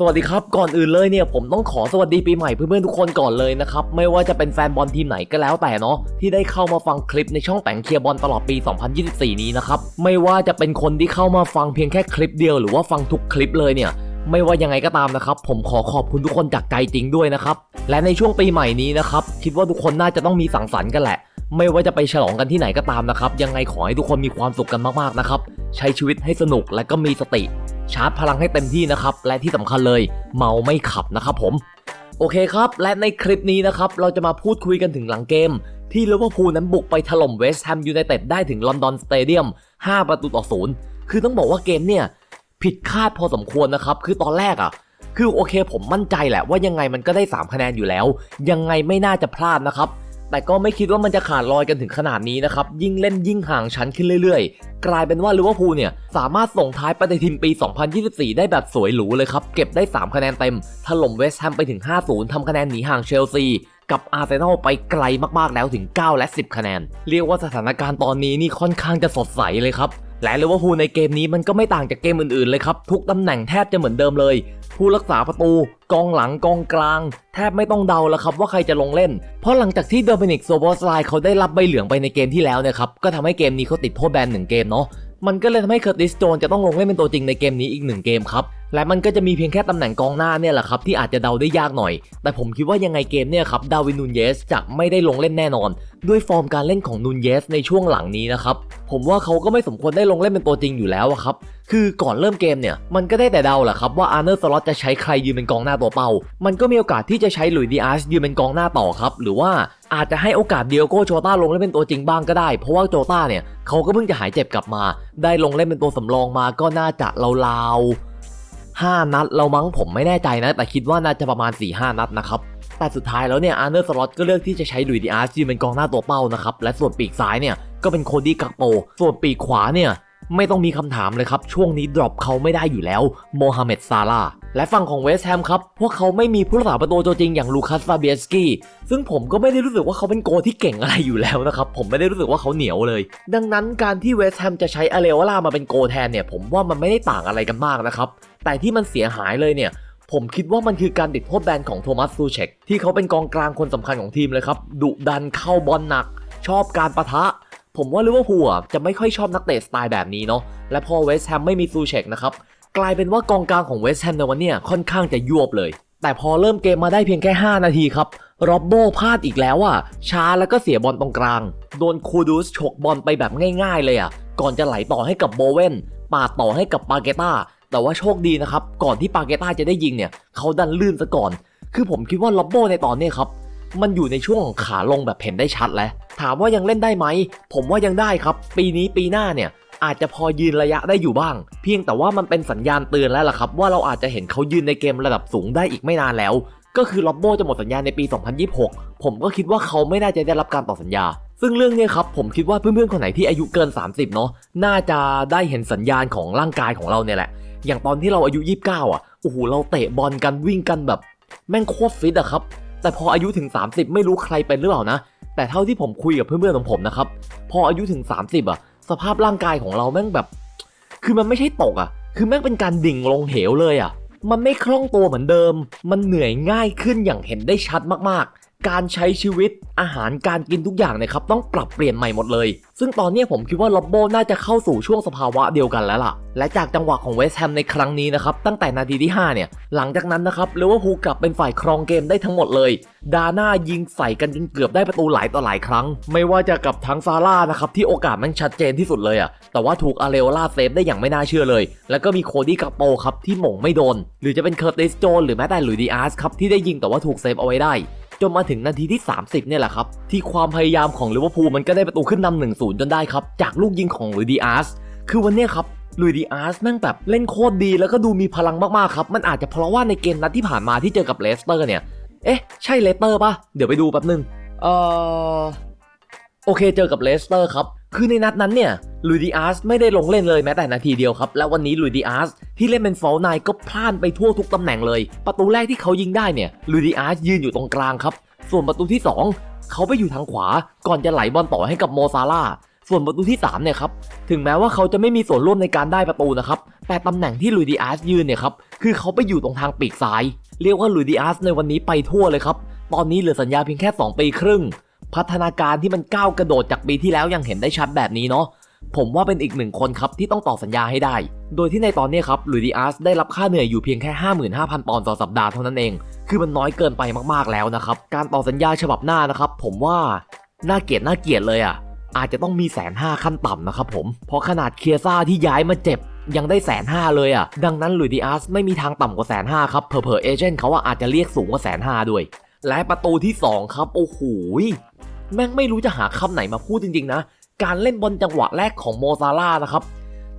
สวัสดีครับ ก่อนอื่นเลยเนี่ยผมต้องขอสวัสดีปีใหม่เพื่อนๆทุกคนก่อนเลยนะครับ ไม่ว่าจะเป็นแฟนบอลทีมไหนก็แล้วแต่เนาะที่ได้เข้ามาฟังคลิปในช่องแต่งเคียร์บอลตลอดปี 2024 นี้นะครับ ไม่ว่าจะเป็นคนที่เข้ามาฟังเพียงแค่คลิปเดียวหรือว่าฟังทุกคลิปเลยเนี่ยไม่ว่ายังไงก็ตามนะครับ ผมขอขอบคุณทุกคนจากใจจริงด้วยนะครับ และในช่วงปีใหม่นี้นะครับ คิดว่าทุกคนน่าจะต้องมีสังสรรค์กันแหละ ไม่ว่าจะไปฉลองกันที่ไหนก็ตามนะครับ ยังไงขอให้ทุกคนมีความสุขกันมากๆนะครับ ใช้ชีวิตให้สนุกและก็มีสติ ชาร์จพลังให้เต็มที่นะครับ และที่สำคัญเลยเมาไม่ขับนะครับผมโอเคครับ และในคลิปนี้นะครับ เราจะมาพูดคุยกันถึงหลังเกม ที่ลิเวอร์พูลนั้นบุกไปถล่มเวสต์แฮมยูไนเต็ดได้ถึงลอนดอนสเตเดียม 5 ประตูต่อศูนย์คือต้องบอกว่าเกมเนี่ย ผิดคาดพอสมควรนะครับ คือตอนแรกอะ คือโอเคผมมั่นใจแหละว่ายังไงมันก็ได้ 3 คะแนนอยู่แล้ว ยังไงไม่น่าจะพลาดนะครับ แต่ก็ไม่คิดว่ามันจะขาดลอยกันถึงขนาดนี้นะครับ ยิ่งเล่นยิ่งห่างชั้นขึ้นเรื่อยๆ กลายเป็นว่าลิเวอร์พูลเนี่ย สามารถส่งท้ายปฏิทินปี 2024 ได้แบบสวยหรูเลยครับ เก็บได้ 3 คะแนนเต็ม ถล่มเวสต์แฮมไปถึง 5-0 ทำคะแนนหนีห่างเชลซีกับอาร์เซนอลไปไกลมากๆแล้วถึง 9 และ 10 คะแนน เรียกว่าสถานการณ์ตอนนี้นี่ค่อนข้างจะสดใสเลยครับและลิเวอร์พูลในเกมนี้มันก็ไม่ต่างจากเกมอื่นๆเลยครับ ทุกตำแหน่งแทบจะเหมือนเดิมเลย ผู้รักษาประตู กองหลังกองกลาง แทบไม่ต้องเดาแล้วครับว่าใครจะลงเล่น เพราะหลังจากที่โดมินิกโซบอสไลเขาได้รับใบเหลืองไปในเกมที่แล้วเนี่ยครับก็ทำให้เกมนี้เขาติดโทษแบนหนึ่งเกมเนาะมันก็เลยทำให้เคอร์ติสโจนจะต้องลงเล่นเป็นตัวจริงในเกมนี้อีกหนึ่งเกมครับและมันก็จะมีเพียงแค่ตำแหน่งกองหน้าเนี่ยแหละครับที่อาจจะเดาได้ยากหน่อย แต่ผมคิดว่ายังไงเกมเนี่ยครับดาวินนูนเยสจะไม่ได้ลงเล่นแน่นอน ด้วยฟอร์มการเล่นของนูนเยสในช่วงหลังนี้นะครับ ผมว่าเขาก็ไม่สมควรได้ลงเล่นเป็นตัวจริงอยู่แล้วอะครับ คือก่อนเริ่มเกมเนี่ยมันก็ได้แต่เดาแหละครับว่าอาร์เนอร์สล็อตจะใช้ใครยืนเป็นกองหน้าตัวเป้า มันก็มีโอกาสที่จะใช้หลุยส์ดีอาร์สยืนเป็นกองหน้าต่อครับ หรือว่าอาจจะให้โอกาสเดียโก้โจต้าลงเล่นเป็นตัวจริงบ้างก็ได้ เพราะว่าโจต้าเนี่ยเขาก็เพิ่งจะหายเจ็บกลับมา ได้ลงเล่นเป็นตัวสำรองมาก็น่าจะราวๆ ห้านัดเรามั้งผมไม่แน่ใจนะ แต่คิดว่าน่าจะประมาณ 4-5 นัดนะครับแต่สุดท้ายแล้วเนี่ยอาร์เนอร์สล็อตก็เลือกที่จะใช้หลุยดีอาร์สยืนเป็นกองหน้าตัวเป้านะครับ และส่วนปีกซ้ายเนี่ยก็เป็นโคดี้กักโป ส่วนปีกขวาเนี่ยไม่ต้องมีคำถามเลยครับ ช่วงนี้ดรอปเขาไม่ได้อยู่แล้วโมฮัมเหม็ดซาลาและฝั่งของเวสต์แฮมครับ พวกเขาไม่มีผู้รักษาประตูตัวจริงอย่างลูคัสฟาเบียสกี้ซึ่งผมก็ไม่ได้รู้สึกว่าเขาเป็นโกที่เก่งอะไรอยู่แล้วนะครับ ผมไม่ได้รู้สึกว่าเขาเหนียวเลย ดังนั้นการที่เวสต์แฮมจะใช้อเลวาลามาเป็นโกแทนเนี่ย ผมว่ามันไม่ได้ต่างอะไรกันมากนะครับ แต่ที่มันเสียหายเลยเนี่ย ผมคิดว่ามันคือการติดโทษแบนของโทมัสซูเชกที่เขาเป็นกองกลางคนสำคัญของทีมเลยครับดุดันเข้าบอลหนัก ชอบการปะทะ ผมว่าลิเวอร์พูลจะไม่ค่อยชอบนักเตะสไตล์แบบนี้เนาะและพอเวสต์แฮมไม่มีซูเชกนะครับกลายเป็นว่ากองกลางของเวสต์แฮมในวันนี้ค่อนข้างจะยวบเลย แต่พอเริ่มเกมมาได้เพียงแค่ 5 นาทีครับโรบโบพลาดอีกแล้วอะช้าแล้วก็เสียบอลตรงกลาง โดนคูดูสฉกบอลไปแบบง่าย ๆ เลยอะก่อนจะไหลต่อให้กับโบเวนปาดต่อให้กับปาเกต้า แต่ว่าโชคดีนะครับ ก่อนที่ปาเกต้าจะได้ยิงเนี่ยเขาดันลื่นซะก่อน คือผมคิดว่าล็อบโบในตอนนี้ครับ มันอยู่ในช่วงของขาลงแบบเห็นได้ชัดแล้ว ถามว่ายังเล่นได้ไหม ผมว่ายังได้ครับ ปีนี้ปีหน้าเนี่ยอาจจะพอยืนระยะได้อยู่บ้าง เพียงแต่ว่ามันเป็นสัญญาณเตือนแล้วล่ะครับ ว่าเราอาจจะเห็นเขายืนในเกมระดับสูงได้อีกไม่นานแล้ว ก็คือล็อบโบจะหมดสัญญาในปี 2026 ผมก็คิดว่าเขาไม่น่าจะได้รับการต่อสัญญา ซึ่งเรื่องนี้ครับผมคิดว่าเพื่อนๆคนไหนที่อายุเกิน 30 เนาะน่าจะได้เห็นสัญญาณของร่างกายของเราเนี่ยแหละ อย่างตอนที่เราอายุ 29 อะโอ้โหเราเตะบอลกันวิ่งกันแบบ แม่งโคตรฟิตอะครับ แต่พออายุถึง 30 ไม่รู้ใครเป็นหรือเปล่านะ แต่เท่าที่ผมคุยกับเพื่อนๆของผมนะครับ พออายุถึง 30 อะ สภาพร่างกายของเราแม่งแบบ คือมันไม่ใช่ตกอะ คือแม่งเป็นการดิ่งลงเหวเลยอะ มันไม่คล่องตัวเหมือนเดิม มันเหนื่อยง่ายขึ้นอย่างเห็นได้ชัดมากๆ การใช้ชีวิตอาหารการกินทุกอย่างเนี่ยครับต้องปรับเปลี่ยนใหม่หมดเลย ซึ่งตอนนี้ผมคิดว่าล็อบโบน่าจะเข้าสู่ช่วงสภาวะเดียวกันแล้วล่ะ และจากจังหวะของเวสต์แฮมในครั้งนี้นะครับตั้งแต่นาทีที่ 5 เนี่ย หลังจากนั้นนะครับลิเวอร์พูลกลับเป็นฝ่ายครองเกมได้ทั้งหมดเลย ดาน่ายิงใส่กันจนเกือบได้ประตูหลายต่อหลายครั้ง ไม่ว่าจะกับทั้งซาร่านะครับที่โอกาสมันชัดเจนที่สุดเลยอะแต่ว่าถูกอาเรโอลาเซฟได้อย่างไม่น่าเชื่อเลย แล้วก็มีโคดี้กัปโปครับที่หม่งไม่โดน หรือจะเป็นเคอร์ติสโจนหรือแม้แต่หลุยส์ดีอาร์สครับที่ได้ยิงแต่ว่าถูกเซฟเอาไว้ได้ จนมาถึงนาทีที่ 30 เนี่ยแหละครับ ที่ความพยายามของลิเวอร์พูลมันก็ได้ประตูขึ้นนำหนึ่งศูนย์จนได้ครับ จากลูกยิงของลุยดีอาร์สคือวันนี้ครับลุยดีอาร์สแม่งแบบเล่นโคตรดีแล้วก็ดูมีพลังมากๆครับ มันอาจจะเพราะว่าในเกมนัดที่ผ่านมาที่เจอกับเลสเตอร์เนี่ย เอ๊ะ ใช่เลสเตอร์ปะเดี๋ยวไปดูแป๊บนึง เออโอเคเจอกับเลสเตอร์ครับ คือในนัดนั้นเนี่ยลุยดีอาร์สไม่ได้ลงเล่นเลยแม้แต่นาทีเดียวครับ และวันนี้ลุยดีอาร์สที่เล่นเป็นฟอลไนก็พลาดไปทั่วทุกตำแหน่งเลย ประตูแรกที่เขายิงได้เนี่ยลุยดีอาร์สยืนอยู่ตรงกลางครับ ส่วนประตูที่ 2 เขาไปอยู่ทางขวา ก่อนจะไหลบอลต่อให้กับโมซาร่าส่วนประตูที่3เนี่ยครับถึงแม้ว่าเขาจะไม่มีส่วนร่วมในการได้ประตูนะครับแต่ตำแหน่งที่ลุยดิอาสยืนเนี่ยครับคือเขาไปอยู่ตรงทางปีกซ้าย เรียกว่าลุยดิอาสในวันนี้ไปทั่วเลยครับตอนนี้เหลือสัญญาเพียงแค่ 2 ปีครึ่ง พัฒนาการที่มันก้าวกระโดดจากปีที่แล้วยังเห็นได้ชัดแบบนี้เนาะผมว่าเป็นอีกหนึ่งคนครับที่ต้องต่อสัญญาให้ได้ โดยที่ในตอนนี้ครับลุยดิอาสได้รับค่าเหนื่อยอยู่เพียงแค่ 55,000 ปอนด์ต่อสัปดาห์เท่านั้นเอง คือมันน้อยเกินไปมากๆแล้วนะครับ การต่อสัญญาฉบับหน้านะครับ ผมว่าน่าเกลียดน่าเกลียดเลยอะ อาจจะต้องมีแสนห้าขั้นต่ำนะครับผม เพราะขนาดเคียซ่าที่ย้ายมาเจ็บยังได้แสนห้าเลยอะ ดังนั้นลุยดิอาสไม่มีทางต่ำกว่าแสนห้าครับ เผลอๆเอเจนต์เขาอาจจะเรียกสูงกว่าแสนห้าด้วย และประตูที่ 2 ครับ โอ้โห แม่งไม่รู้จะหาคำไหนมาพูดจริงๆนะ การเล่นบอลจังหวะแรกของโมซาร่านะครับ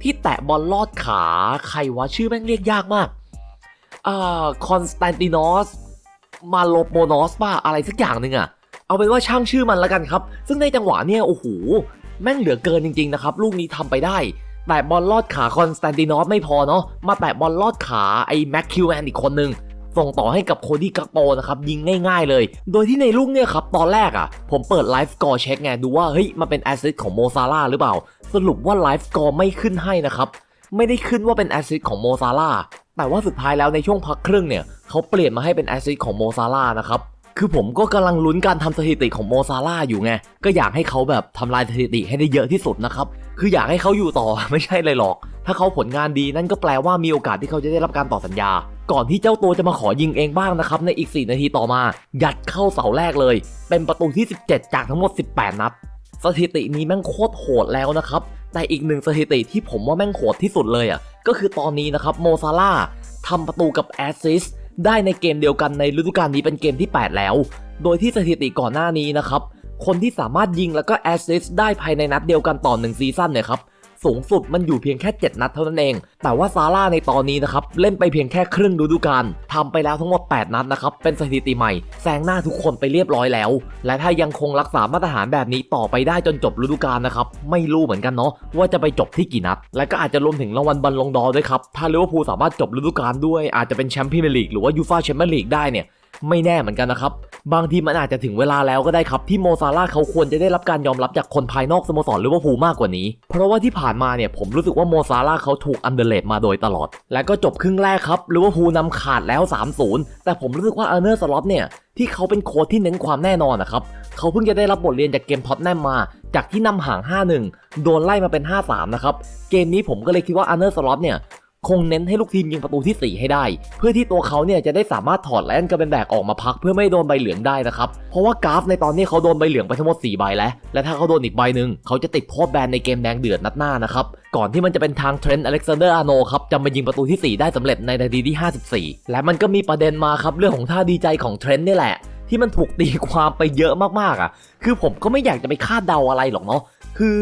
ที่แตะบอลลอดขาใครวะชื่อแม่งเรียกยากมากอ่าคอนสแตนตินอสมาโลโปนอสป่ะอะไรสักอย่างหนึ่งอะเอาเป็นว่าช่างชื่อมันแล้วกันครับ ซึ่งในจังหวะเนี่ยโอ้โหแม่งเหลือเกินจริงๆนะครับ ลูกนี้ทำไปได้ แต่บอลลอดขาคอนสแตนตินอสไม่พอเนาะมาแตะบอลลอดขาไอ้แม็กคิวแมนอีกคนนึง ส่งต่อให้กับโคดี้กักโปนะครับยิงง่ายๆเลย โดยที่ในลูกเนี่ยครับตอนแรกอะ่ะ ผมเปิดไลฟ์สกอร์เช็คไงดูว่าเฮ้ยมันเป็นแอสซิสของโมซาร่าหรือเปล่า สรุปว่าไลฟ์สกอร์ไม่ขึ้นให้นะครับไม่ได้ขึ้นว่าเป็นแอสซิสของโมซาร่าแต่ว่าสุดท้ายแล้วในช่วงพักครึ่งเนี่ยเขาเปลี่ยนมาให้เป็นแอสซิสของโมซาร่านะครับ คือผมก็กำลังลุ้นการทำสถิติของโมซาร่าอยู่ไง ก็อยากให้เขาแบบทำลายสถิติให้ได้เยอะที่สุดนะครับ คืออยากให้เขาอยู่ต่อไม่ใช่เลยหรอก ถ้าเขาผลงานดีนั่นก็แปลว่ามีโอกาสที่เขาจะได้รับการต่อสัญญา ก่อนที่เจ้าตัวจะมาขอยิงเองบ้างนะครับ ในอีก 4 นาทีต่อมา ยัดเข้าเสาแรกเลย เป็นประตูที่ 17 จากทั้งหมด 18 นัด สถิตินี้แม่งโคตรโหดแล้วนะครับ แต่อีกหนึ่งสถิติที่ผมว่าแม่งโหดที่สุดเลยอะ ก็คือตอนนี้นะครับโมซาร่าทำประตูกับแอสซิสต ได้ในเกมเดียวกันในฤดูกาลนี้เป็นเกมที่ 8 แล้ว โดยที่สถิติก่อนหน้านี้นะครับ คนที่สามารถยิงแล้วก็แอสซิสต์ได้ภายในนัดเดียวกันต่อหนึ่งซีซั่นเนี่ยครับ สูงสุดมันอยู่เพียงแค่ 7 นัดเท่านั้นเอง แต่ว่าซาร่าในตอนนี้นะครับ เล่นไปเพียงแค่ครึ่งฤดูกาลทำไปแล้วทั้งหมด 8 นัดนะครับ เป็นสถิติใหม่ แซงหน้าทุกคนไปเรียบร้อยแล้ว และถ้ายังคงรักษามาตรฐานแบบนี้ต่อไปได้จนจบฤดูกาลนะครับ ไม่รู้เหมือนกันเนาะว่าจะไปจบที่กี่นัด และก็อาจจะรวมถึงรางวัลบอลลงดอด้วยครับ ถ้าลิเวอร์พูลสามารถจบฤดูกาลด้วยอาจจะเป็นแชมป์พรีเมียร์ลีกหรือว่ายูฟ่าแชมเปี้ยนลีกได้เนี่ยไม่แน่เหมือนกันนะครับ บางทีมันอาจจะถึงเวลาแล้วก็ได้ครับที่โมซาร่าเขาควรจะได้รับการยอมรับจากคนภายนอกสโมสรลิเวอร์พูลมากกว่านี้ เพราะว่าที่ผ่านมาเนี่ยผมรู้สึกว่าโมซาร่าเขาถูกอันเดอร์เลดมาโดยตลอด และก็จบครึ่งแรกครับลิเวอร์พูลนำขาดแล้ว 3-0 แต่ผมรู้สึกว่าอาร์เนอร์สล็อตเนี่ยที่เขาเป็นโค้ชที่เน้นความแน่นอนนะครับ เขาเพิ่งจะได้รับบทเรียนจากเกมท็อตแนมมา จากที่นำห่าง 5-1 โดนไล่มาเป็น 5-3 นะครับ เกมนี้ผมก็เลยคิดว่าอาร์เนอร์สล็อตเนี่ย คงเน้นให้ลูกทีมยิงประตูที่ 4 ให้ได้ เพื่อที่ตัวเขาเนี่ยจะได้สามารถถอดแลนด์กับเป็นแบกออกมาพักเพื่อไม่โดนใบเหลืองได้นะครับเพราะว่ากราฟในตอนนี้เขาโดนใบเหลืองไปทั้งหมด4ใบแล้วและถ้าเขาโดนอีกใบหนึ่งเขาจะติดโทษแบนในเกมแดงเดือดนัดหน้านะครับก่อนที่มันจะเป็นทางเทรนต์อเล็กซานเดอร์อาโนครับจะมายิงประตูที่ 4 ได้สำเร็จในนาทีที่ 54 และมันก็มีประเด็นมาครับเรื่องของท่าดีใจของเทรนต์นี่แหละ ที่มันถูกตีความไปเยอะมากๆอะ คือผมก็ไม่อยากจะไปคาดเดาอะไรหรอกเนาะคือ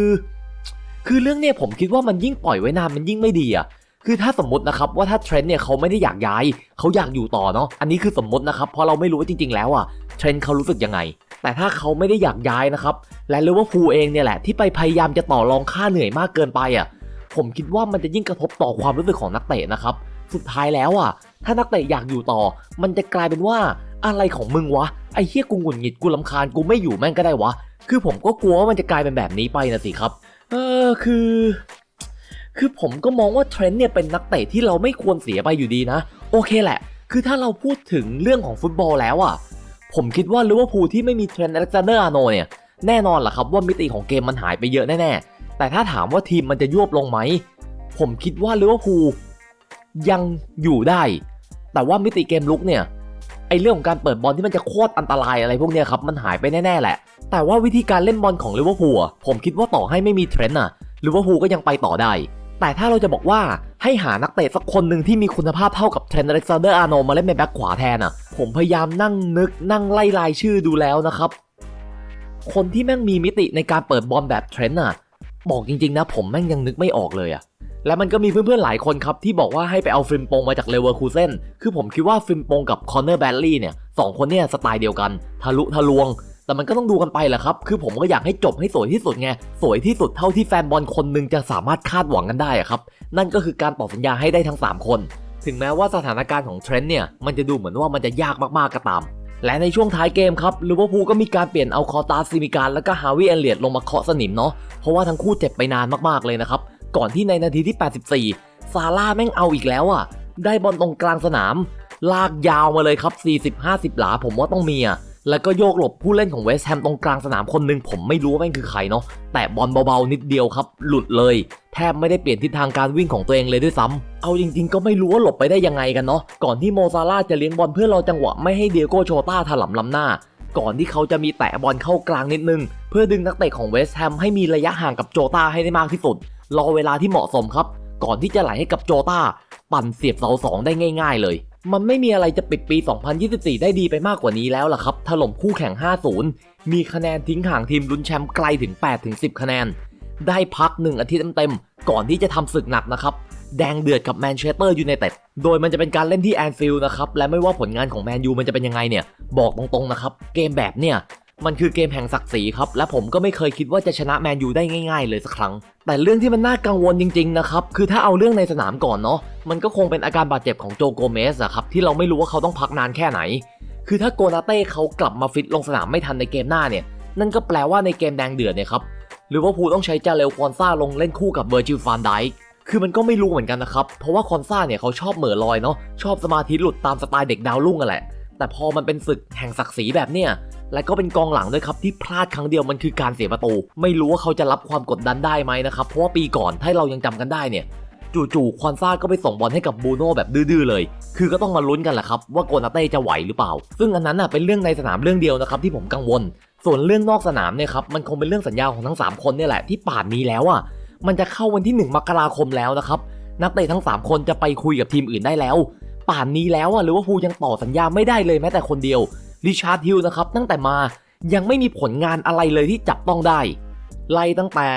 คือเรื่องเนี่ยผมคิดว่ามันยิ่งปล่อยไว้นานมันยิ่งไม่ดีอะ คือถ้าสมมตินะครับว่าถ้าเทรนด์เนี่ยเขาไม่ได้อยากย้าย เขาอยากอยู่ต่อเนาะอันนี้คือสมมตินะครับเพราะเราไม่รู้ว่าจริง ๆ แล้วอะเทรนด์เขารู้สึกยังไง แต่ถ้าเขาไม่ได้อยากย้ายนะครับและลิเวอร์พูลเองเนี่ยแหละที่ไปพยายามจะต่อรองค่าเหนื่อยมากเกินไปอะผมคิดว่ามันจะยิ่งกระทบต่อความรู้สึกของนักเตะนะครับสุดท้ายแล้วอะ ถ้านักเตะอยากอยู่ต่อ มันจะกลายเป็นว่าอะไรของมึงวะไอ้เฮี้ยกูหงุดหงิดกูลำคาญกูไม่อยู่แม่งก็ได้วะ คือผมก็กลัวว่ามันจะกลายเป็นแบบนี้ไปนะสิครับ เออคือ คือผมก็มองว่าเทรนด์เนี่ยเป็นนักเตะที่เราไม่ควรเสียไปอยู่ดีนะ โอเคแหละ คือถ้าเราพูดถึงเรื่องของฟุตบอลแล้วอะ ผมคิดว่าลิเวอร์พูลที่ไม่มีเทรนด์อเล็กซานเดอร์อาโนเนี่ยแน่นอนแหละครับว่ามิติของเกมมันหายไปเยอะแน่ๆ แต่ถ้าถามว่าทีมมันจะยวบลงไหม ผมคิดว่าลิเวอร์พูลยังอยู่ได้ แต่ว่ามิติเกมลุกเนี่ยไอเรื่องของการเปิดบอลที่มันจะโคตรอันตรายอะไรพวกเนี้ยครับมันหายไปแน่ๆแหละ แต่ว่าวิธีการเล่นบอลของลิเวอร์พูลผมคิดว่าต่อให้ไม่มีเทรนด์อะลิเวอร์พูลก็ยังไปต่อได้ แต่ถ้าเราจะบอกว่าให้หานักเตะสักคนหนึ่งที่มีคุณภาพเท่ากับเทรนด์อเล็กซานเดอร์อาร์โนมาเล่นเป็นแบ็คขวาแทนอะ ผมพยายามนั่งนึกนั่งไล่รายชื่อดูแล้วนะครับ คนที่แม่งมีมิติในการเปิดบอลแบบเทรนด์อะ บอกจริงๆนะ ผมแม่งยังนึกไม่ออกเลยอะและมันก็มีเพื่อนๆหลายคนครับที่บอกว่าให้ไปเอาฟริมปงมาจากเลเวอร์คูเซนคือผมคิดว่าฟริมปงกับคอนเนอร์แบลลี่เนี่ยสองคนเนี่ยสไตล์เดียวกัน ทะลุทะลวง แต่มันก็ต้องดูกันไปแหละครับ คือผมก็อยากให้จบให้สวยที่สุดไง สวยที่สุดเท่าที่แฟนบอลคนหนึ่งจะสามารถคาดหวังกันได้อะครับ นั่นก็คือการต่อสัญญาให้ได้ทั้ง 3 คน ถึงแม้ว่าสถานการณ์ของเทรนด์เนี่ย มันจะดูเหมือนว่ามันจะยากมากๆก็ตาม และในช่วงท้ายเกมครับลิเวอร์พูลก็มีการเปลี่ยนเอาคอตาซิมิการแล้วก็ฮาวิเอเลียดลงมาเคาะสนิมเนาะ เพราะว่าทั้งคู่เจ็บไปนานมากๆเลยนะครับ ก่อนที่ในนาทีที่ 84 ซาร่าแม่งเอาอีกแล้วอะ ได้บอลตรงกลางสนาม ลากยาวมาเลยครับ 40-50 หลาผมว่าต้องมีอะ แล้วก็โยกหลบผู้เล่นของเวสต์แฮมตรงกลางสนามคนหนึ่งผมไม่รู้ว่าแม่งคือใครเนาะแต่บอลเบาๆนิดเดียวครับ หลุดเลย แทบไม่ได้เปลี่ยนทิศทางการวิ่งของตัวเองเลยด้วยซ้ำเอาจริงๆ ก็ไม่รู้ว่าหลบไปได้ยังไงกันเนาะก่อนที่โมซาร่าจะเลี้ยงบอลเพื่อรอจังหวะไม่ให้เดียโกโชต้าถล่ำล้ำหน้า ก่อนที่เขาจะมีแตะบอลเข้ากลางนิดนึง เพื่อดึงนักเตะของเวสต์แฮมให้มีระยะห่างกับโจต้าให้ได้มากที่สุด รอเวลาที่เหมาะสมครับ ก่อนที่จะไหลให้กับโจต้า ปั่นเสียบเสาสองได้ง่าย ๆ เลย มันไม่มีอะไรจะปิดปี 2024 ได้ดีไปมากกว่านี้แล้วล่ะครับ ถล่มคู่แข่ง 5-0 มีคะแนนทิ้งห่างทีมลุ้นแชมป์ไกลถึง 8-10 คะแนน ได้พักหนึ่งอาทิตย์เต็มๆ ก่อนที่จะทำศึกหนักนะครับ แดงเดือดกับแมนเชสเตอร์ยูไนเต็ด โดยมันจะเป็นการเล่นที่แอนฟิลด์นะครับ และไม่ว่าผลงานของแมนยูมันจะเป็นยังไงเนี่ย บอกตรงๆนะครับ เกมแบบเนี่ย มันคือเกมแห่งศักดิ์ศรีครับ และผมก็ไม่เคยคิดว่าจะชนะแมนยูได้ง่าย ๆ เลยสักครั้ง แต่เรื่องที่มันน่ากังวลจริง ๆ นะครับ คือถ้าเอาเรื่องในสนามก่อนเนาะ มันก็คงเป็นอาการบาดเจ็บของโจโกเมสอะครับที่เราไม่รู้ว่าเขาต้องพักนานแค่ไหน คือถ้าโกนาเต้เขากลับมาฟิตลงสนามไม่ทันในเกมหน้าเนี่ย นั่นก็แปลว่าในเกมแดงเดือดเนี่ยครับหรือว่าพูต้องใช้จาเรลคอนซ่าลงเล่นคู่กับเวอร์จิลฟานไดคือมันก็ไม่รู้เหมือนกันนะครับ เพราะว่าคอนซ่าเนี่ยเขาชอบเหม่อลอยเนาะ ชอบสมาธิหลุดตามสไตล์เด็กดาวรุ่งอะแหละ แต่พอมันเป็นศึกแห่งศักดิ์ศรีแบบเนี้ย และก็เป็นกองหลังด้วยครับที่พลาดครั้งเดียวมันคือการเสียประตู ไม่รู้ว่าเขาจะรับความกดดันได้ไหมนะครับเพราะว่าปีก่อนถ้าเรายังจำกันได้เนี่ยจู่ๆควอนซ่าก็ไปส่งบอลให้กับบูโน่แบบดื้อๆเลย คือก็ต้องมาลุ้นกันแหละครับว่าโกนาเต้จะไหวหรือเปล่า ซึ่งอันนั้นน่ะเป็นเรื่องในสนามเรื่องเดียวนะครับที่ผมกังวล ส่วนเรื่องนอกสนามเนี่ยครับมันคงเป็นเรื่องสัญญาของทั้ง 3 คนเนี่ยแหละที่ป่านนี้แล้วอะมันจะเข้าวันที่ 1 มกราคมแล้วนะครับนักเตะทั้ง 3 คนจะไปคุยกับทีมอื่นได้แล้ว ป่านนี้แล้วอะหรือว่าพูยังต่อสัญญาไม่ได้เลยแม้แต่คนเดียว ริชาร์ดฮิลนะครับตั้งแต่มายังไม่มีผลงานอะไรเลยที่จับต้องได้ ไล่ตั้งแต่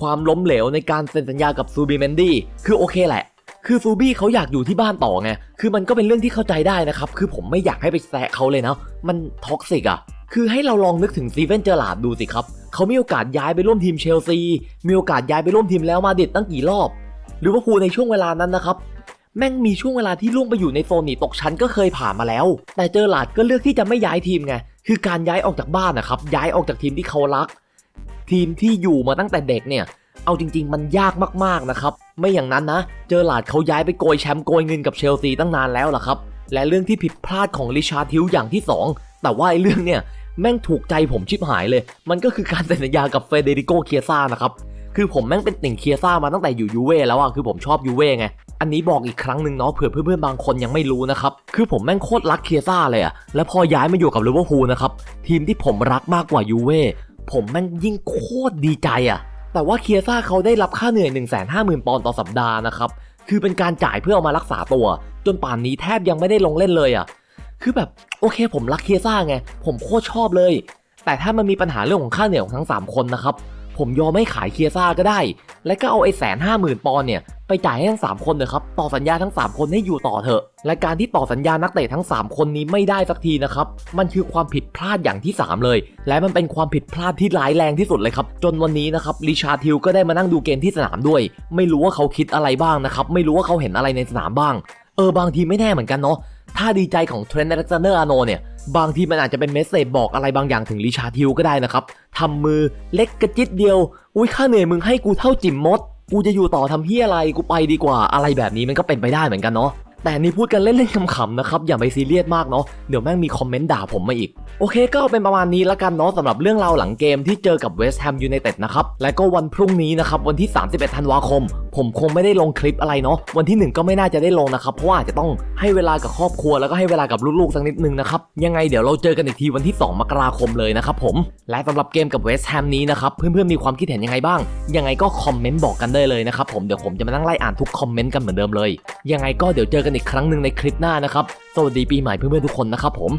ความล้มเหลวในการเซ็นสัญญากับซูบิเมนดี้คือโอเคแหละ คือซูบี้เขาอยากอยู่ที่บ้านต่อไง คือมันก็เป็นเรื่องที่เข้าใจได้นะครับ คือผมไม่อยากให้ไปแซะเขาเลยนะ มันท็อกซิกอะคือให้เราลองนึกถึงซีเวนเจอร์ลาดดูสิครับ เขามีโอกาสย้ายไปร่วมทีมเชลซี มีโอกาสย้ายไปร่วมทีมแล้วมาดิดตั้งกี่รอบ หรือว่าพูในช่วงเวลานั้นนะครับ แม่งมีช่วงเวลาที่ล่วงไปอยู่ในโซนหนีตกชั้นก็เคยผ่านมาแล้ว แต่เจอร์ลาดก็เลือกที่จะไม่ย้ายทีมไง คือการย้ายออกจากบ้านนะครับ ย้ายออกจากทีมที่เขารัก ทีมที่อยู่มาตั้งแต่เด็กเนี่ย เอาจริง ๆ มันยากมากๆนะครับ ไม่อย่างนั้นนะ เจอหลาดเขาย้ายไปโกยแชมป์โกยเงินกับเชลซีตั้งนานแล้วล่ะครับ และเรื่องที่ผิดพลาดของริชาร์ดฮิลอย่างที่ 2 แต่ว่าไอ้เรื่องเนี่ยแม่งถูกใจผมชิบหายเลย มันก็คือการเซ็นสัญญากับเฟเดริโกเคียซ่านะครับ คือผมแม่งเป็นติ่งเคียซ่ามาตั้งแต่อยู่ยูเว่แล้วอะคือผมชอบยูเว่ไง อันนี้บอกอีกครั้งหนึ่งเนาะเผื่อเพื่อนๆบางคนยังไม่รู้นะครับคือผมแม่งโคตรรักเคียซ่าเลยอะแล้วพอย้ายมาอยู่กับลิเวอร์พูลนะครับทีมที่ผมรักมากกว่ายูเว่ผมแม่งยิ่งโคตรดีใจอะแต่ว่าเคียซ่าเขาได้รับค่าเหนื่อย 1 5 0 0 0 0 ปอนด์ต่อสัปดาห์นะครับคือเป็นการจ่ายเพื่อเอามารักษาตัว จนป่านนี้แทบยังไม่ได้ลงเล่นเลยอะ่ะคือแบบโอเค ผมรักเคียซ่าไงผมโคตรชอบเลย แต่ถ้ามันมีปัญหาเรื่องของค่าเหนื่อยของทั้ง 3 คนนะครับ ผมยอมไม่ขายเคียซ่าก็ได้ และก็เอาไอ้แสนห้าหมื่นปอนเนี่ยไปจ่ายให้ทั้ง 3 คนเลยครับ ต่อสัญญาทั้ง 3 คนให้อยู่ต่อเถอะ และการที่ต่อสัญญานักเตะทั้ง 3 คนนี้ไม่ได้สักทีนะครับ มันคือความผิดพลาดอย่างที่ 3 เลย และมันเป็นความผิดพลาดที่ร้ายแรงที่สุดเลยครับ จนวันนี้นะครับริชาร์ดฮิลก็ได้มานั่งดูเกมที่สนามด้วย ไม่รู้ว่าเขาคิดอะไรบ้างนะครับ ไม่รู้ว่าเขาเห็นอะไรในสนามบ้าง เออบางทีไม่แน่เหมือนกันเนาะ ถ้าดีใจของเทรนต์อเล็กซานเดอร์อาโนเนี่ย บางทีมันอาจจะเป็นเมสเซจบอกอะไรบางอย่างถึงริชาร์ดฮิลก็ได้นะครับทำมือเล็กกระจิตเดียว อุ้ยค่าเหนื่อยมึงให้กูเท่าจิ๋มมด กูจะอยู่ต่อทำเฮียอะไรกูไปดีกว่าอะไรแบบนี้มันก็เป็นไปได้เหมือนกันเนาะ แต่นี่พูดกันเล่นๆขำๆนะครับอย่าไปซีเรียสมากเนาะเดี๋ยวแม่งมีคอมเมนต์ด่าผมมาอีก โอเคก็เป็นประมาณนี้ล้วกันเนาะสำหรับเรื่องราวหลังเกมที่เจอกับเวสต์แฮมยูไนเต็ดนะครับและก็วันพรุ่งนี้นะครับวันที่ 31 ธันวาคม ผมคงไม่ได้ลงคลิปอะไรเนาะวันที่ 1 ก็ไม่น่าจะได้ลงนะครับเพราะว่าจะต้องให้เวลากับครอบครัวแล้วก็ให้เวลากับลูกๆสักนิดนึงนะครับยังไงเดี๋ยวเราเจอกันอีกทีวันที่ 2 มกราคมเลยนะครับผมและสำหรับเกมกับเวสต์แฮมนี้นะครับเพื่อนๆมีความคิดเห็นยังไงบ้าง ยังไงก็คอมเมนต์บอกกันได้เลยนะครับผมเดี๋ยวผมจะมานั่งไล่อ่านทุกคอมเมนต์กันเหมือนเดิมเลยยังไงก็เดี๋ยวเจอกันอีกครั้งหนึ่งในคลิปหน้านะครับ สวัสดีปีใหม่เพื่อนๆทุกคนนะครับผม